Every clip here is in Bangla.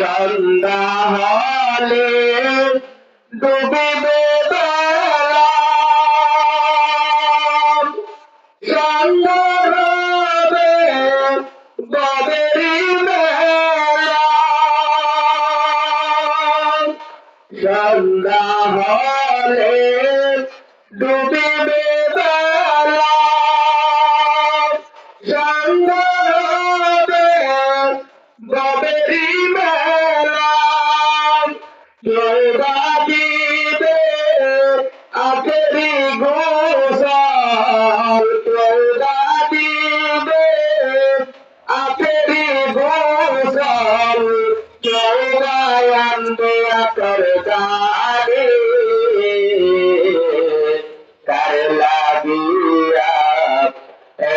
সন্ধ্যা হলে ডুবিবে সন্ধ্যা হলে ডুবিবে সন্ধ্যা হবে যোগায় আনবে আকর গাড়ি কার লাগিয়া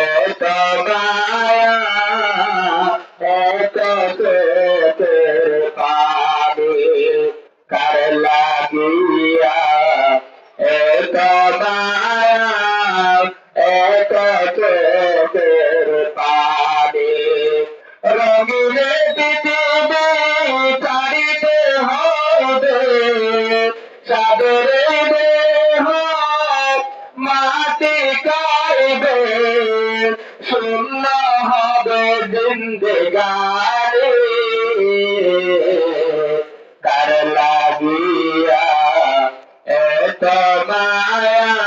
এত মায়া এত চোখের পানি কার লাগিয়া এত মায়া এত চোখের জিন্দগানি কার মায়া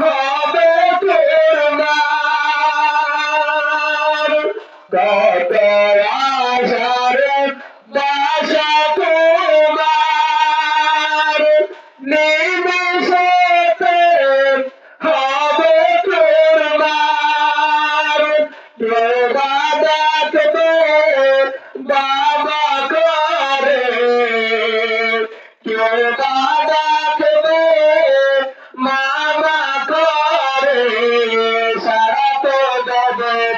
হবে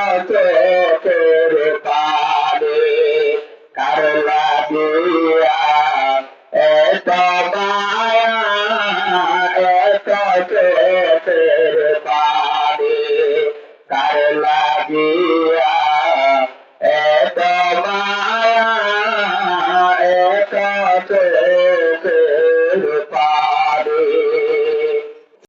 এত